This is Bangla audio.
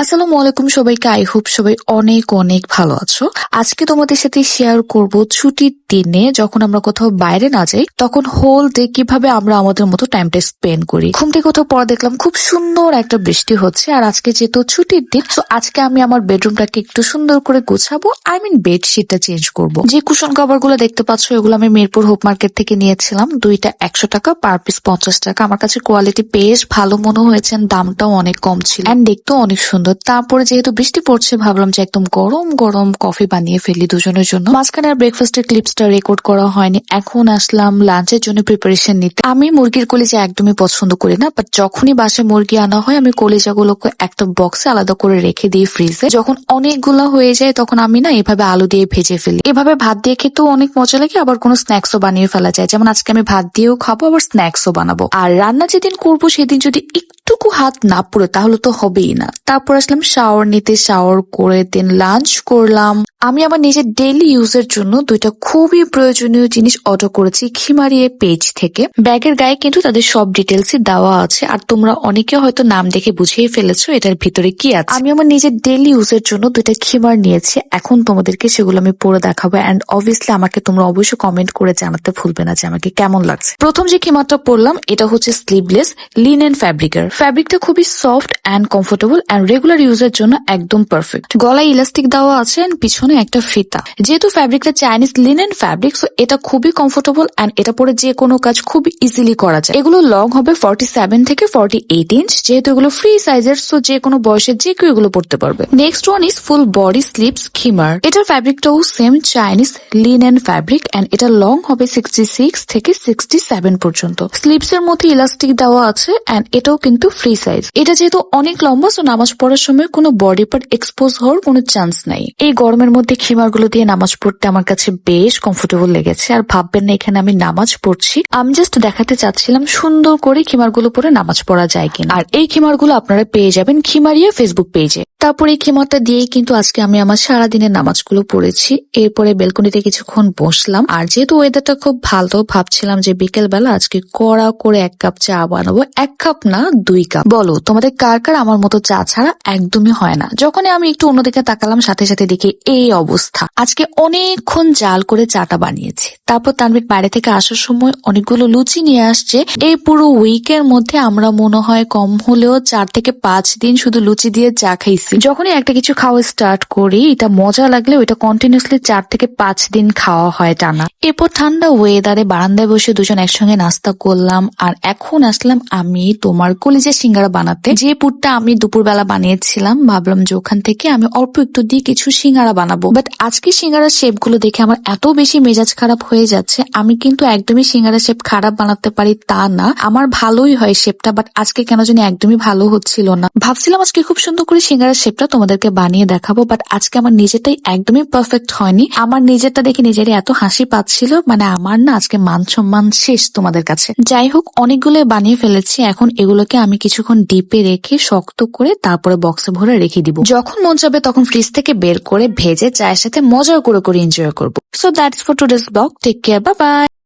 আসসালামু আলাইকুম সবাইকে। আই হোপ সবাই অনেক অনেক ভালো আছো। আজকে তোমাদের সাথে শেয়ার করব ছুটির দিনে যখন আমরা কোথাও বাইরে না যাই, তখন হোল ডে কীভাবে আমরা আমাদের মতো টাইমটা স্পেন্ড করি। ঘুম থেকে কোথাও পর দেখলাম খুব সুন্দর একটা বৃষ্টি হচ্ছে আর আজকে যেহেতু ছুটির দিন তো আজকে আমি আমার বেডরুমটাকে একটু সুন্দর করে গোছাবো আই মিন বেডশিটটা চেঞ্জ করব। যে কুশন কভারগুলো দেখতে পাচ্ছ, এগুলো আমি মিরপুর হোপ মার্কেট থেকে নিয়েছিলাম। দুইটা একশো টাকা পার পিস পঞ্চাশ টাকা। আমার কাছে কোয়ালিটি বেশ ভালো মনে হয়েছে দামটাও অনেক কম ছিল। এন্ড দেখতেও অনেক সুন্দর তারপরে যেহেতু বৃষ্টি পড়ছে, ভাবলাম যে একদম গরম গরম কফি বানিয়ে ফেলি দুজনের জন্য। মাঝখানে আর ব্রেকফাস্টের ক্লিপসটা রেকর্ড করা হয়নি। এখন আসলাম লাঞ্চের জন্য প্রিপারেশন নিতে। আমি মুরগির কলিজা একদমই পছন্দ করি না বাট যখনই বাসে মুরগি আনা হয়, আমি কলিজাগুলোকে একটা বক্সে আলাদা করে রেখে দিই ফ্রিজে যখন অনেকগুলো হয়ে যায়, তখন আমি না এভাবে আলু দিয়ে ভেজে ফেলি। এভাবে ভাত দিয়ে খেতেও অনেক মজা লাগে, আবার কোনো স্ন্যাক্সও বানিয়ে ফেলা যায়। যেমন আজকে আমি ভাত দিয়েও খাব, আবার স্ন্যাক্সও বানাবো। আর রান্না যেদিন করব, সেদিন যদি একটুকু হাত না পড়ে তাহলে তো হবেই না। তারপর আসলাম শাওয়ার নিতে শাওয়ার করে দেন লাঞ্চ করলাম। আমি আমার নিজের ডেইলি ইউজের জন্য দুইটা খুবই প্রয়োজনীয় জিনিস অর্ডার করেছি খিমারিয়ে পেজ থেকে। ব্যাগের গায়ে কিন্তু তাদের সব ডিটেলসই দেওয়া আছে। আর তোমরা অনেকে হয়তো নাম দেখে বুঝিয়ে ফেলেছো এটার ভিতরে কি আছে। আমি আমার নিজের ডেইলি ইউজের জন্য দুইটা খিমার নিয়েছি। এখন তোমাদেরকে সেগুলো আমি পরে দেখাবো। অ্যান্ড অবভিয়াসলি আমাকে তোমরা অবশ্যই কমেন্ট করে জানাতে ভুলবে না যে আমাকে কেমন লাগছে। প্রথম যে খিমারটা পরলাম, এটা হচ্ছে স্লিভলেস লিনেন ফ্যাব্রিকের ফ্যাব্রিকটা খুবই soft and comfortable and regular ইউজের জন্য একদম পারফেক্ট গলায় ইলাস্টিক দেওয়া আছে অ্যান্ড পিছনে একটা ফিতা। যেহেতু ফ্যাব্রিকটা চাইনিজ লিনেন ফ্যাব্রিক সো এটা খুবই কমফোর্টেবল অ্যান্ড এটা পরে যে কোনো কাজ খুব ইজিলি করা যায়। এগুলো লং হবে ফর্টি সেভেন থেকে ফর্টি এইট ইঞ্চ যেহেতু এগুলো ফ্রি সাইজের সো যে কোনো বয়সের যে কেউ এগুলো পড়তে পারবে। Next one is full body slips খিমার এটার ফ্যাব্রিকটাও same Chinese linen fabric and এটা লং হবে সিক্সটি সিক্স থেকে সিক্সটি সেভেন পর্যন্ত। স্লিপস এর মধ্যে ইলাস্টিক দেওয়া আছে অ্যান্ড এটাও কিন্তু ফ্রি সাইজ এটা যেহেতু অনেক লম্বা সো নামাজ পড়ার সময় কোনো বডি পার্ট এক্সপোজ হওয়ার কোনো চান্স নাই। এই গরমের মধ্যে খিমারগুলো দিয়ে নামাজ পড়তে আমার কাছে বেশ কমফোর্টেবল লেগেছে। আর ভাববেন না, এখানে আমি নামাজ পড়ছি। আমি জাস্ট দেখাতে চাচ্ছিলাম সুন্দর করে খিমারগুলো পরে নামাজ পড়া যায় কিনা। আর এই খিমারগুলো আপনারা পেয়ে যাবেন খিমারিয়া ফেসবুক পেজে তারপর এই খিমারটা দিয়েই কিন্তু আজকে আমি আমার সারাদিনের নামাজগুলো পড়েছি। এরপরে বেলকনিতে কিছুক্ষণ বসলাম। আর যেহেতু ওয়েদারটা খুব ভালো ভাবছিলাম যে বিকেল বেলা আজকে কড়া করে এক কাপ চা বানাবো। এক কাপ না, দুই কাপ। বলো, তোমাদের কার কার আমার মতো চা ছাড়া একদমই হয় না? যখনই আমি একটু অন্যদিকে তাকালাম, সাথে সাথে দেখি এই অবস্থা। আজকে অনেকক্ষণ জাল করে চাটা বানিয়েছি। তারপর তানবির বাইরে থেকে আসার সময় অনেকগুলো লুচি নিয়ে আসছে। এই পুরো উইকের মধ্যে আমরা মনে হয় কম হলেও চার থেকে পাঁচ দিন শুধু লুচি দিয়ে চা খাইছি। যখনই একটা কিছু খাওয়া স্টার্ট করি, এটা মজা লাগলে ওইটা কন্টিনিউসলি চার থেকে পাঁচ দিন খাওয়া হয় টানা। এরপর ঠান্ডা ওয়েদারে বারান্দায় বসে দুজন একসঙ্গে নাস্তা করলাম, আর এখন আসলাম আমি তোমার কলিজা সিঙ্গারা বানাতে। যে পুরটা আমি দুপুরবেলা বানিয়েছিলাম, ভাবলাম যে ওখান থেকে আমি অল্প একটু দিয়ে কিছু সিঙ্গারা বানাবো। বাট আজকে সিঙ্গারার শেপগুলো দেখে আমার এত বেশি মেজাজ খারাপ হয়ে যাচ্ছে, আমি কিন্তু একদমই সিঙ্গারা শেপ খারাপ বানাতে পারি তা না। আমার ভালোই হয় শেপটা বাট আজকে কেন জানি একদমই ভালো হচ্ছিল না। ভাবছিলাম আজকে খুব সুন্দর করে সিঙ্গারার শেপটা তোমাদেরকে বানিয়ে দেখাবো বাট আজকে আমার নিজেরটাই একদমই পারফেক্ট হয়নি। আমার নিজেরটা দেখে নিজেরই এত হাসি পাচ্ছিল মানে আমার না আজকে মান সম্মান শেষ তোমাদের কাছে। যাই হোক অনেকগুলো বানিয়ে ফেলেছি, এখন এগুলোকে আমি কিছুক্ষণ ডিপে রেখে শক্ত করে তারপরে বক্সে ভরে রেখে দিব। যখন মন যাবে তখন ফ্রিজ থেকে বের করে ভেজে চায়ের সাথে মজা করে করে এনজয় করব। So that's for today's blog take care bye bye